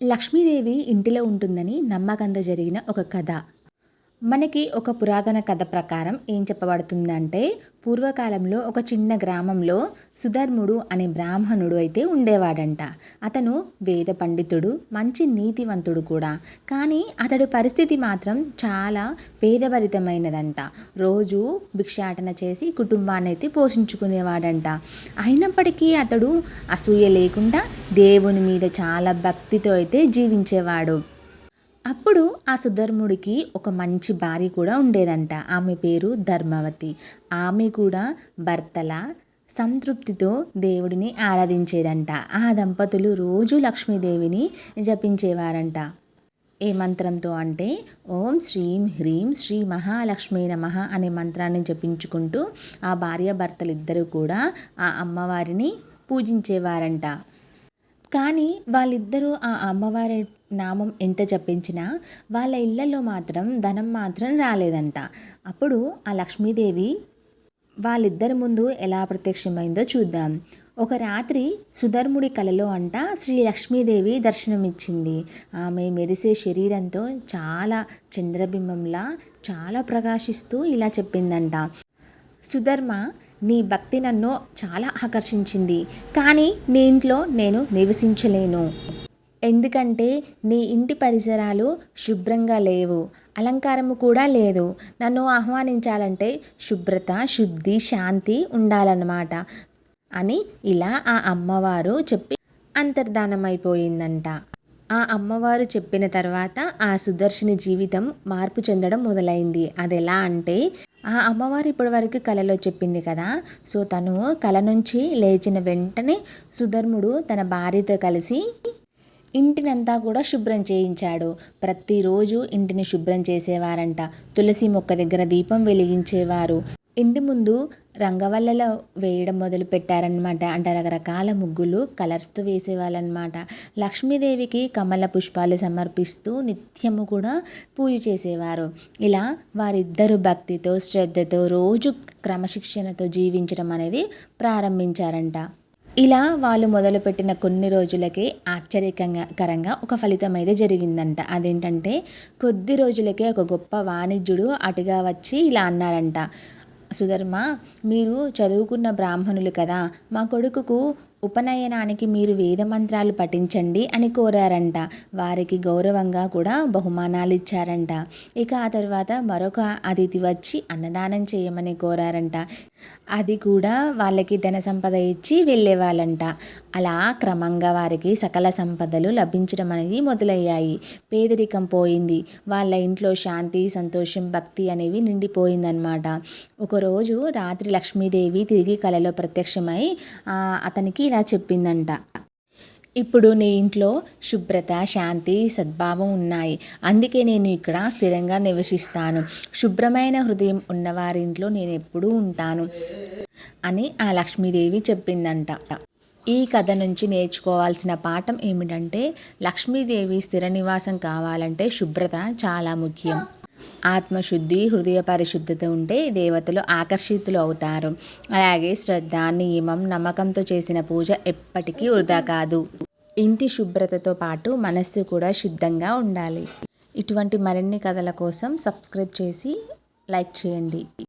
లక్ష్మీదేవి ఇంటిలో ఉంటుందని నమ్మకంత జరిగిన ఒక కథ. మనకి ఒక పురాతన కథ ప్రకారం ఏం చెప్పబడుతుందంటే పూర్వకాలంలో ఒక చిన్న గ్రామంలో సుధర్ముడు అనే బ్రాహ్మణుడు అయితే ఉండేవాడంట. అతను వేద పండితుడు మంచి నీతివంతుడు కూడా. కానీ అతడి పరిస్థితి మాత్రం చాలా పేదభరితమైనదంట రోజు భిక్షాటన చేసి కుటుంబాన్ని అయితే పోషించుకునేవాడంట. అయినప్పటికీ అతడు అసూయ లేకుండా దేవుని మీద చాలా భక్తితో అయితే జీవించేవాడు. అప్పుడు ఆ సుధర్ముడికి ఒక మంచి భార్య కూడా ఉండేదంట. ఆమె పేరు ధర్మవతి. ఆమె కూడా భర్తల సంతృప్తితో దేవుడిని ఆరాధించేదంట. ఆ దంపతులు రోజు లక్ష్మీదేవిని జపించేవారంట. ఏ మంత్రంతో అంటే ఓం శ్రీం హ్రీం శ్రీ మహాలక్ష్మీ నమ అనే మంత్రాన్ని జపించుకుంటూ ఆ భార్య భర్తలిద్దరూ కూడా ఆ అమ్మవారిని పూజించేవారంట. కానీ వాళ్ళిద్దరూ ఆ అమ్మవారి నామం ఎంత జపించినా వాళ్ళ ఇళ్ళలో మాత్రం ధనం మాత్రం రాలేదంట. అప్పుడు ఆ లక్ష్మీదేవి వాళ్ళిద్దరి ముందు ఎలా ప్రత్యక్షమైందో చూద్దాం. ఒక రాత్రి సుధర్ముడి కలలో అంట శ్రీ లక్ష్మీదేవి దర్శనమిచ్చింది. ఆమె మెరిసే శరీరంతో చాలా చంద్రబింబంలా చాలా ప్రకాశిస్తూ ఇలా చెప్పిందంట. సుధర్మ నీ భక్తి నన్ను చాలా ఆకర్షించింది. కానీ నీ ఇంట్లో నేను నివసించలేను. ఎందుకంటే నీ ఇంటి పరిసరాలు శుభ్రంగా లేవు అలంకారము కూడా లేదు. నన్ను ఆహ్వానించాలంటే శుభ్రత శుద్ధి శాంతి ఉండాలన్నమాట అని ఇలా ఆ అమ్మవారు చెప్పి అంతర్ధానమైపోయిందంట. ఆ అమ్మవారు చెప్పిన తర్వాత ఆ సుదర్శిని జీవితం మార్పు చెందడం మొదలైంది. అది ఎలా అంటే ఆ అమ్మవారు ఇప్పటివరకు కలలో చెప్పింది కదా. సో తను కల నుంచి లేచిన వెంటనే సుధర్ముడు తన భార్యతో కలిసి ఇంటినంతా కూడా శుభ్రం చేయించాడు. ప్రతిరోజు ఇంటిని శుభ్రం చేసేవారంట. తులసి మొక్క దగ్గర దీపం వెలిగించేవారు. ఇంటి ముందు రంగవల్లలో వేయడం మొదలు పెట్టారనమాట అంటే రకరకాల ముగ్గులు కలర్స్తో వేసేవాళ్ళనమాట లక్ష్మీదేవికి కమల పుష్పాలు సమర్పిస్తూ నిత్యము కూడా పూజ చేసేవారు. ఇలా వారిద్దరు భక్తితో శ్రద్ధతో రోజు క్రమశిక్షణతో జీవించడం అనేది ప్రారంభించారంట. ఇలా వాళ్ళు మొదలుపెట్టిన కొన్ని రోజులకే ఆశ్చర్యకంగా కరంగా ఒక ఫలితం అయితే జరిగిందంట. అదేంటంటే కొద్ది రోజులకే ఒక గొప్ప వాణిజ్యుడు అటుగా వచ్చి ఇలా అన్నారంట. సుధర్మ మీరు చదువుకున్న బ్రాహ్మణులు కదా మా కొడుకుకు ఉపనయనానికి మీరు వేద మంత్రాలు పఠించండి అని కోరారంట. వారికి గౌరవంగా కూడా బహుమానాలు ఇచ్చారంట ఇక ఆ తర్వాత మరొక అతిథి వచ్చి అన్నదానం చేయమని కోరారంట. అది కూడా వాళ్ళకి ధన సంపద ఇచ్చి వెళ్ళేవాళ్ళంట. అలా క్రమంగా వారికి సకల సంపదలు లభించడం అనేది మొదలయ్యాయి. పేదరికం పోయింది. వాళ్ళ ఇంట్లో శాంతి సంతోషం భక్తి అనేవి నిండిపోయిందనమాట ఒకరోజు రాత్రి లక్ష్మీదేవి తిరిగి కలలో ప్రత్యక్షమై అతనికి ఇలా చెప్పిందంట. ఇప్పుడు నీ ఇంట్లో శుభ్రత శాంతి సద్భావం ఉన్నాయి. అందుకే నేను ఇక్కడ స్థిరంగా నివసిస్తాను. శుభ్రమైన హృదయం ఉన్నవారింట్లో నేను ఎప్పుడూ ఉంటాను అని ఆ లక్ష్మీదేవి చెప్పిందంట. ఈ కథ నుంచి నేర్చుకోవాల్సిన పాఠం ఏమిటంటే లక్ష్మీదేవి స్థిర నివాసం కావాలంటే శుభ్రత చాలా ముఖ్యం. ఆత్మశుద్ధి హృదయ పరిశుద్ధత ఉంటే దేవతలు ఆకర్షితులు అవుతారు. అలాగే శ్రద్ధ నియమం నమ్మకంతో చేసిన పూజ ఎప్పటికీ వృధా కాదు. ఇంటి శుభ్రతతో పాటు మనస్సు కూడా శుద్ధంగా ఉండాలి. ఇటువంటి మరిన్ని కథల కోసం సబ్స్క్రైబ్ చేసి లైక్ చేయండి.